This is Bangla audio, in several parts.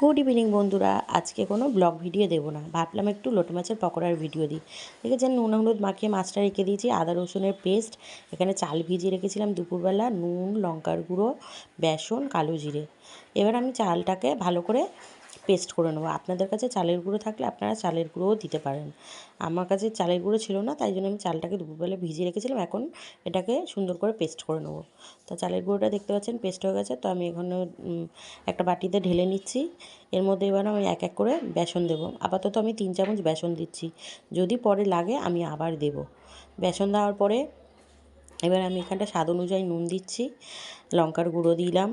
গুড ইভিনিং বন্ধুরা। আজকে কোনো ব্লগ ভিডিও দেবো না। ভাবলাম একটু লোটে মাছের পকোড়ার ভিডিও দিই। দেখেছেন, নুন, হলুদ মাখিয়ে মাছটা রেখে দিয়েছি। আদা, রসুনের পেস্ট এখানে চাল ভিজিয়ে রেখেছিলাম দুপুরবেলা, নুন, লঙ্কার গুঁড়ো, বেসন, কালো জিরে। এবার আমি চালটাকে ভালো করে পেস্ট করে নেব। আপনাদের কাছে চালের গুঁড়ো থাকলে আপনারা চালের গুঁড়োও দিতে পারেন। আমার কাছে চালের গুঁড়ো ছিল না, তাই জন্য আমি চালটাকে দুপুরবেলা ভিজিয়ে রেখেছিলাম। এখন এটাকে সুন্দর করে পেস্ট করে নেব। তো চালের গুঁড়োটা দেখতে পাচ্ছেন, পেস্ট হয়ে গেছে। তো আমি এখানে একটা বাটিতে ঢেলে নিচ্ছি। এর মধ্যে এবার আমি এক এক করে বেসন দেবো। আপাতত আমি তিন চামচ বেসন দিচ্ছি। যদি পরে লাগে আমি আবার দেব। বেসন দেওয়ার পরে এবার আমি এখানটা স্বাদ অনুযায়ী নুন দিচ্ছি, লঙ্কার গুঁড়ো দিলাম,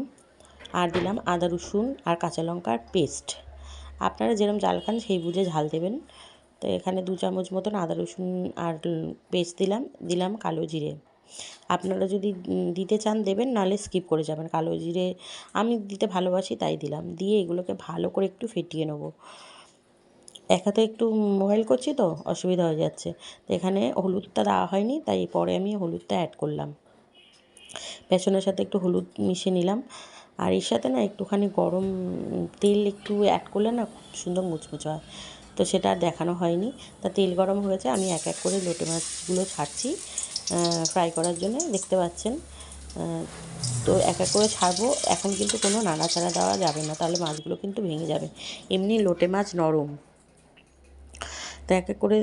আর দিলাম আদা রসুন আর কাঁচা লঙ্কার পেস্ট। আপনারা যেরকম ঝাল খান, সেই বুঝে ঝাল দেবেন। তো এখানে দু চামচ মতন আদা, রসুন আর পেস্ট দিলাম দিলাম কালো জিরে। আপনারা যদি দিতে চান দেবেন, নাহলে স্কিপ করে যাবেন। কালো জিরে আমি দিতে ভালোবাসি, তাই দিলাম। দিয়ে এগুলোকে ভালো করে একটু ফেটিয়ে নেব। এক হাতে একটু মোবাইল করছি তো, অসুবিধা হয়ে যাচ্ছে। তো এখানে হলুদটা দেওয়া হয়নি, তাই পরে আমি হলুদটা অ্যাড করলাম। বেসনের সাথে একটু হলুদ মিশিয়ে নিলাম। আর এর সাথে না একটুখানি গরম তেল একটু অ্যাড করলে না খুব সুন্দর মুচমুচে হয়। তো সেটা আর দেখানো হয়নি। তা তেল গরম হয়েছে, আমি এক এক করে লোটে মাছগুলো ছাড়ছি ফ্রাই করার জন্য, দেখতে পাচ্ছেন। তো এক এক করে ছাড়বো। এখন কিন্তু কোনো নাড়াচাড়া দেওয়া যাবে না, তাহলে মাছগুলো কিন্তু ভেঙে যাবে। এমনি লোটে মাছ নরম। তো এক এক করে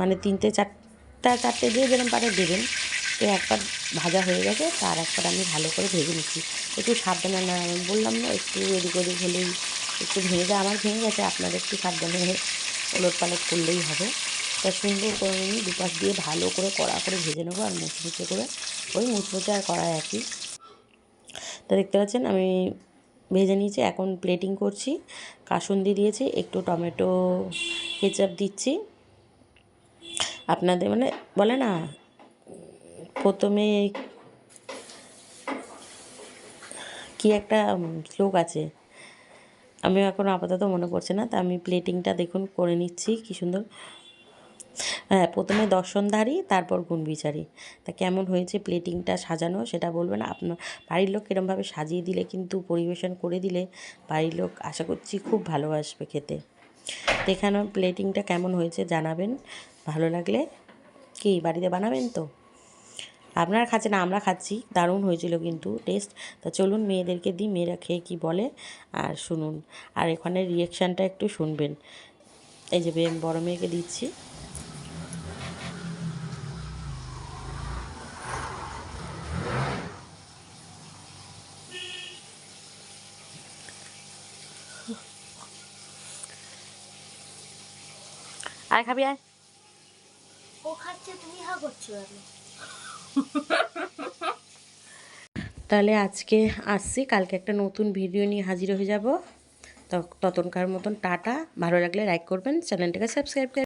মানে তিনটে, চারটা, চারটে দিয়ে যেরকম পারে দেবেন। তো একবার ভাজা হয়ে গেছে, তার একবার আমি ভালো করে ভেজে নিচ্ছি। একটু সাবধানে না বললাম না, একটু এদিক ওদিক হলেই একটু ভেঙে যায়। আমার ভেঙে গেছে, আপনাদের একটু সাবধানে ওলট পালট করলেই হবে। তা সুন্দর করে আমি দুপাশ দিয়ে ভালো করে কড়া করে ভেজে নেব আর মুচমুচে করে, ওই মুচমুচে আর কড়া একই। তা দেখতে পাচ্ছেন, আমি ভেজে নিয়েছি, এখন প্লেটিং করছি। কাসুন্দি দিয়েছি, একটু টমেটো কেচাপ দিচ্ছি। আপনাদের মানে বলে না প্রথমে কি একটা শ্লোক আছে। আমি এখন আপাতত মনে পড়ছে না, তা আমি প্লেটিংটা দেখুন করে নিচ্ছি, কি সুন্দর। হ্যাঁ প্রথমে দর্শনধারী, তারপর গুণবিচারী। তা কেমন হয়েছে প্লেটিংটা সাজানো, সেটা বলবেন? আপনার বাড়ির লোক কীরমভাবে সাজিয়ে দিলে, কিন্তু পরিবেশন করে দিলে বাড়ির লোক আশা করছি খুব ভালোবাসবে খেতে। তো এখানে প্লেটিংটা কেমন হয়েছে জানাবেন, ভালো লাগলে? কি, বাড়িতে বানাবেন তো? আপনারা খাচ্ছেন না, আমরা খাচ্ছি। দারুণ হয়েছিল কিন্তু টেস্ট তো চলুন মেয়েদেরকে দিই, মেয়েরা খেয়ে কী বলে? আর শুনুন, আর এখানে রিয়েকশানটা একটু শুনবেন। এই যে বড় মেয়েকে দিচ্ছি। আয় খাবি, আয়। ও খাচ্ছে, তুমি হা করছ তাহলে আজকে আসছি, কালকে একটা নতুন ভিডিও নিয়ে হাজির হয়ে যাব। ততনকার মতন টাটা, ভালো লাগলে লাইক করবেন, চ্যানেলটাকে সাবস্ক্রাইব করে